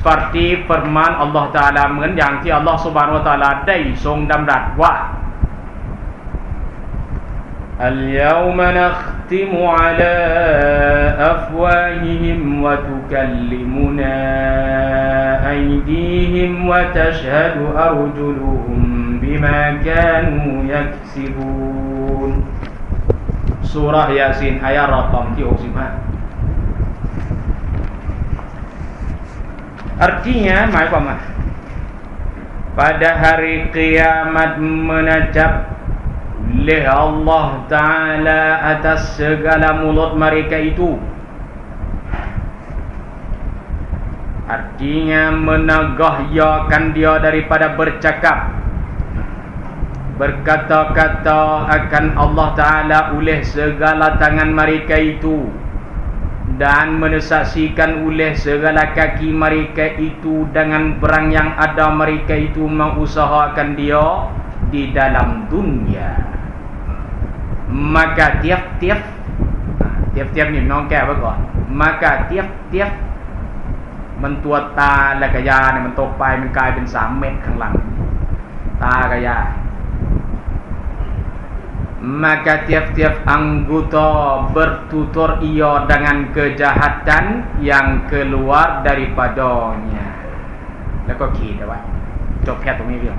seperti firman Allah Taala เหมือนอย่างที่ Allah Subhanahu Wa Taala ได้ทรงดำรัสว่า اليوم نختم على أفواههم وتكلمنا أيديهم وتشهد أرجلهم بما كانوا يكسبون سورة ياسين آية رقم ที่65 Artinya, maksudnya pada hari kiamat menajab oleh Allah Ta'ala atas segala mulut mereka itu. Artinya menagahyakan dia daripada bercakap. Berkata-kata akan Allah Ta'ala oleh segala tangan mereka itu dan menesaksikan oleh segala kaki mereka itu dengan berang yang ada mereka itu mengusahakan dia di dalam dunia maka tiap-tiap tiap-tiap niน้องแก้ไว้ก่อน maka tiap-tiap มันตัวตาและกยาเนี่ยมันตกไปมันกลายเป็นสามเม็ดข้างหลัง ตากยา Maka tiap-tiap anggota bertutur ia dengan kejahatan yang keluar daripadanya แล้วก็ขีดเอาไว้จบแค่ตรงนี้เรื่อง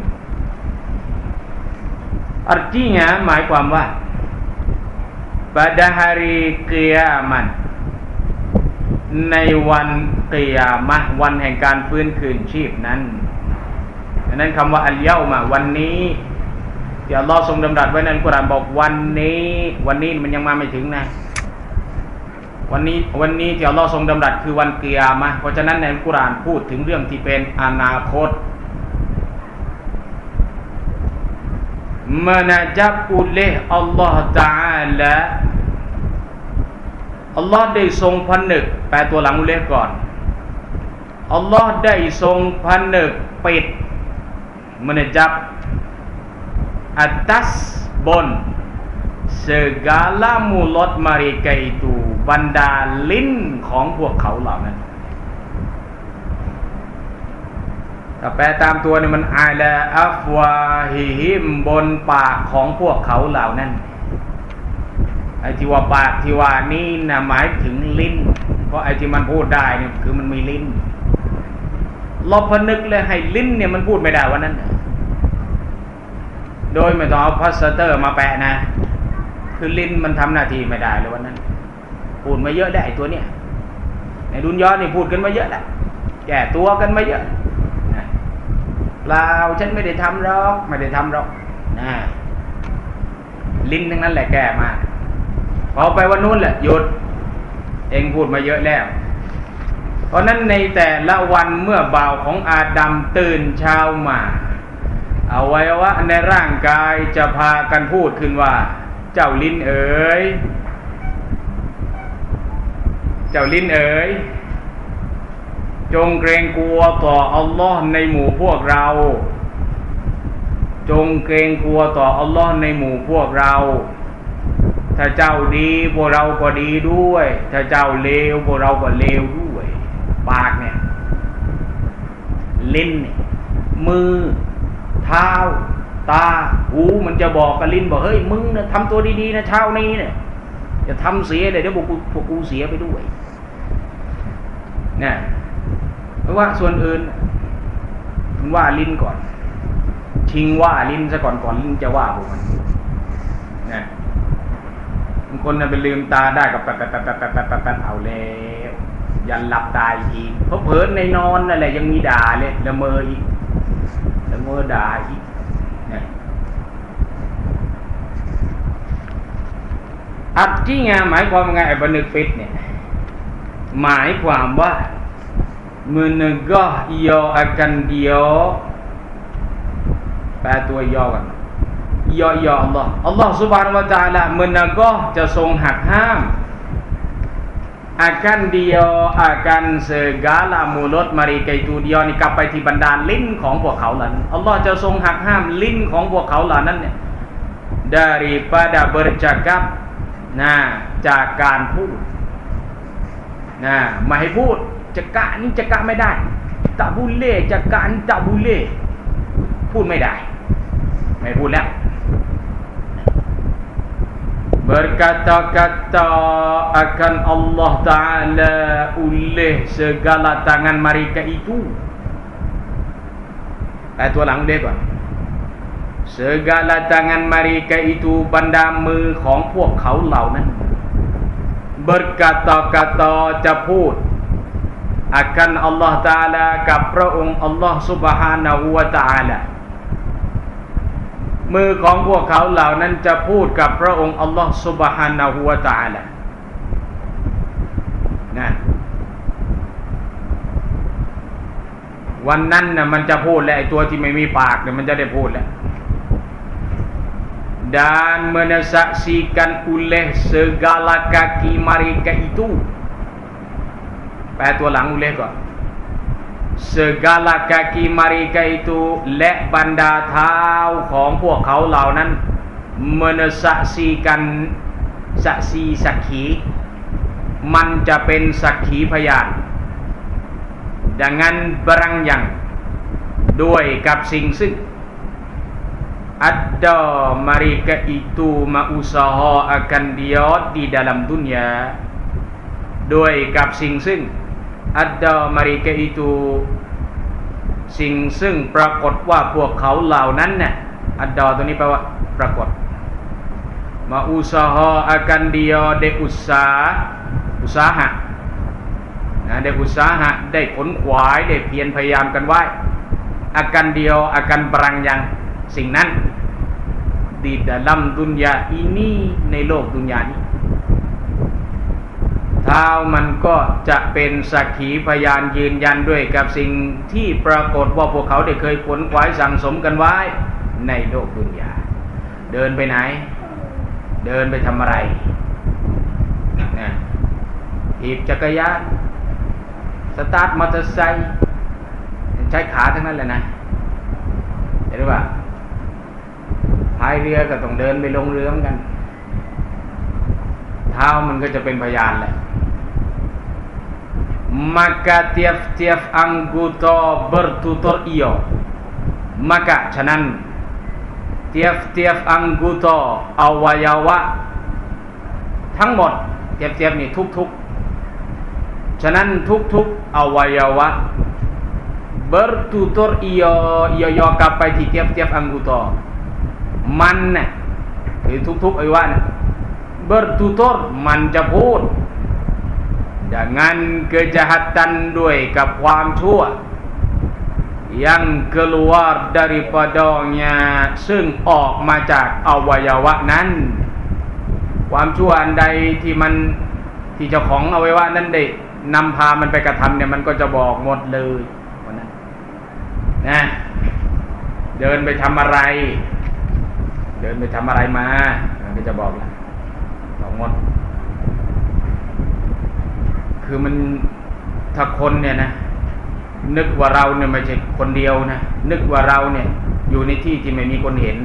artinya หมายความว่า pada hari kiamat ในวันกิยมะวันแห่งการฟื้นคืนชีพนั้นดังนั้นคำว่าอัลเยามาวันนี้ ที่อัลลอฮ์ทรงดำรัสไว้ในกุรานบอกวันนี้ วันนี้มันยังมาไม่ถึงนะวันนี้วันนี้ที่อัลลอฮ์ทรงดำรัสคือวันเกียร์มาเพราะฉะนั้นในกุรานพูดถึงเรื่องที่เป็นอนาคต menajab oleh Allah Ta'ala อัลลอฮ์ได้ทรงพันนึกแปลตัวหลังอุเลก่อนอัลลอฮ์ได้ทรงพันนึกปิด menajab atas bon segala mulut mereka itu บรรดาลิ้นของพวกเขาเหล่านั้นถ้าแปลตามตัวนี่มันอาลาอัฟวาฮิฮิมบนปากของพวกเขาเหล่านั้นไอ้ที่ว่าปากที่ว่านี่นะหมายถึงลิ้น เพราะไอ้ที่มันพูดได้เนี่ยคือมันมีลิ้นเราพนึกเลยให้ลิ้นเนี่ยมันพูดไม่ได้วันนั้น โดยไม่ต้องเอาพลาสเตอร์มาแปะนะ คือลิ้นมันทำหน้าที่ไม่ได้เลยวันนั้น พูดมาเยอะได้ตัวเนี้ยในดุนยอนี่พูดกันมาเยอะแหละแก่ตัวกันมาเยอะนะเปล่าฉันไม่ได้ทำหรอกไม่ได้ทำหรอกนะลิ้นทั้งนั้นแหละแก่มากพอไปวันนู้นแหละหยุด เองพูดมาเยอะแล้ว เพราะนั้นในแต่ละวันเมื่อบ่าวของอาดัมตื่นเช้ามา อวัยวะในร่างกายจะพากันพูดขึ้นว่า เจ้าลิ้นเอ๋ยเจ้าลิ้นเอ๋ยจงเกรงกลัวต่ออัลลอฮ์ในหมู่พวกเรา จงเกรงกลัวต่ออัลลอฮ์ในหมู่พวกเรา ถ้าเจ้าดีพวกเราก็ดีด้วย ถ้าเจ้าเลวพวกเราก็เลวด้วย ปากเนี่ยลิ้นเนี่ยมือ เท้า ตา หูมันจะบอกกับลิ้นบอกเฮ้ยมึงนะทำตัวดีๆนะเช้านี้เนี่ยจะทำเสียเลยเดี๋ยวพวกกูพวกกูเสียไปด้วยเนี่ยเพราะว่าส่วนอื่นมันว่าลิ้นก่อน ชิงว่าลิ้นซะก่อนก่อนลิ้นจะว่าพวกมันเนี่ยบางคนน่ะไปลืมตาได้กับแป๊บแป๊บแป๊บแป๊บแป๊บแป๊บเอาแล้วยันหลับตายอีกเพราะเผลอในนอนนั่นแหละยังมีด่าเลยละเมออีก ละเมอด่าอีกเนี่ย Artinya หมายความว่าไงไอ้บันึกฟิตเนี่ยหมายความว่า menegah ia akan dia แปลตัวย่อกันย่อย่อ Allah Allah subhanahu wa ta'ala menegah จะทรงหักห้าม akan dia akan segala mulut mereka itu dia นี่กลับไปที่บรรดาลิ้นของพวกเขาเหล่านั้น Allah จะทรงหักห้ามลิ้นของพวกเขาเหล่านั้นเนี่ย daripada bercakap นะจากการพูดนะไม่ให้พูดจะกะนี่จะกะไม่ได้ตะบุเล่จากการตะบุเล่พูดไม่ได้ ไม่พูดแล้ว berkata-kata akan Allah Ta'ala oleh segala tangan mereka itu ayat ตัวหลังเด็กก่อน segala tangan mereka itu บรรดามือของพวกเขาเหล่านั้น berkata-kata จะพูด akan Allah Ta'ala กับพระองค์ Allah Subhanahu Wa Ta'ala มือของพวกเขาเหล่านั้นจะพูดกับพระองค์ Allah Subhanahu Wa Ta'ala นะวันนั้นนะมันจะพูดแหละไอตัวที่ไม่มีปากเนี่ยมันจะได้พูดแหละ dan menasaksikan oleh segala kaki mereka itu แปลตัวหลังอุเลก่อน segala kaki mereka itu และบรรดาเท้าของพวกเขาเหล่านั้น menasaksikan สักซีสักขี มันจะเป็นสักขีพยาน dengan barang yang ด้วยกับสิ่งซึ่ง ada mereka itu mausaha akan dia di dalam dunia ด้วยกับสิ่งซึ่ง ada mereka itu สิ่งซึ่งปรากฏว่าพวกเขาเหล่านั้นเนี่ย ada ตัวนี้แปลว่าปรากฏ มาอุสาหะ akan dia ได้อุสาอุสาหะนะได้อุตสาหะได้ขนขวายได้เพียรพยายามกันไว้ akan dia akan perang yang สิ่งนั้น di dalam dunia ini ในโลกดุนยานี้ เท้ามันก็จะเป็นสักขีพยานยืนยันด้วยกับสิ่งที่ปรากฏว่าพวกเขาได้เคยขวนขวายสั่งสมกันไว้ในโลกดุนยา เดินไปไหน เดินไปทำอะไรนะถีบจักรยานสตาร์ทมอเตอร์ไซค์ใช้ขาทั้งนั้นเลยนะเห็นหรือเปล่าพายเรือก็ต้องเดินไปลงเรือเหมือนกัน เท้ามันก็จะเป็นพยานแหละ maka tiap-tiap anggota bertutur iyo maka ฉะนั้น tiap-tiap anggota อวัยวะ ทั้งหมด เทียบๆนี่ทุกๆ ฉะนั้นทุกๆ อวัยวะ bertutur iyo iyo yo กลับไปที่ tiap-tiap anggota มันน่ะคือทุกๆอวัยวะน่ะ bertutur มันจะพูด dengan kejahatan ด้วยกับความชั่ว yang keluar daripadanya ซึ่งออกมาจากอวัยวะนั้น ความชั่วอันใดที่มันที่เจ้าของอวัยวะนั้นได้นำพามันไปกระทำเนี่ยมันก็จะบอกหมดเลยวันนั้นนะเดินไปทำอะไร เดินไปทำอะไรมา มันก็จะบอกละบอกหมด คือมันถ้าคนเนี่ยนะนึกว่าเราเนี่ยไม่ใช่คนเดียวนะนึกว่าเราเนี่ย อยู่ในที่ที่ไม่มีคนเห็น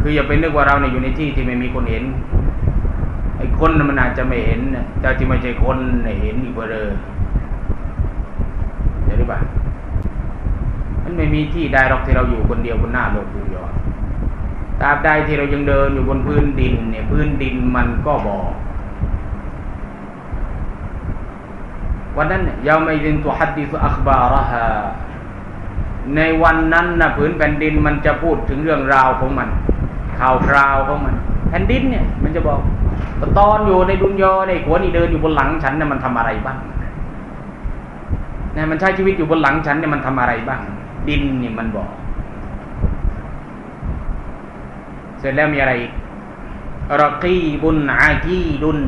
คืออย่าไปนึกว่าเราเนี่ยอยู่ในที่ที่ไม่มีคนเห็นไอ้คนมันอาจจะไม่เห็นนะแต่ที่ไม่ใช่คนเนี่ยเห็นอีกว่าเลยเห็นหรือเปล่ามันไม่มีที่ใดหรอกที่เราอยู่คนเดียวบนหน้าโลกดูยอตราบใดที่เรายังเดินอยู่บนพื้นดินเนี่ย พื้นดินมันก็บอก วันนั้นเนี่ยยาไม่ดินตุฮัดดิฟอัคบาระฮาในวันนั้นนะผืนแผ่นดินมันจะพูดถึงเรื่องราวของมัน ข่าวคราวของมัน แผ่นดินเนี่ย มันจะบอกตอนอยู่ในดุนยอในหัวนี่เดินอยู่บนหลังฉันเนี่ยมันทำอะไรบ้างเนี่ยมันใช้ชีวิตอยู่บนหลังฉันเนี่ยมันทำอะไรบ้าง ดินเนี่ยมันบอก เสร็จแล้วมีอะไรอีกรอกีบุนอากีดุน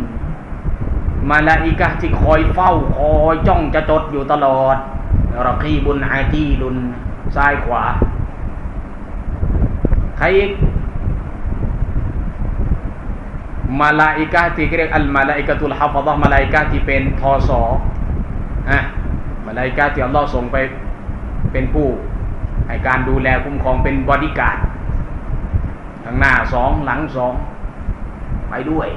มาลาอิกะที่คอยเฝ้าคอยจ้องจะจดอยู่ตลอดรอกีบุนอากีดุนซ้ายขวา ใครอีกมาลาอิกะที่เรียกอัลมาลาอิกะตุลฮะฟะดะมาลาอิกะที่เป็นทอสออะมาลาอิกะที่อัลลอฮ์ส่งไปเป็นผู้ให้การดูแลคุ้มครองเป็นบอดี้การ์ดข้างหน้าสองหลังสองไปด้วย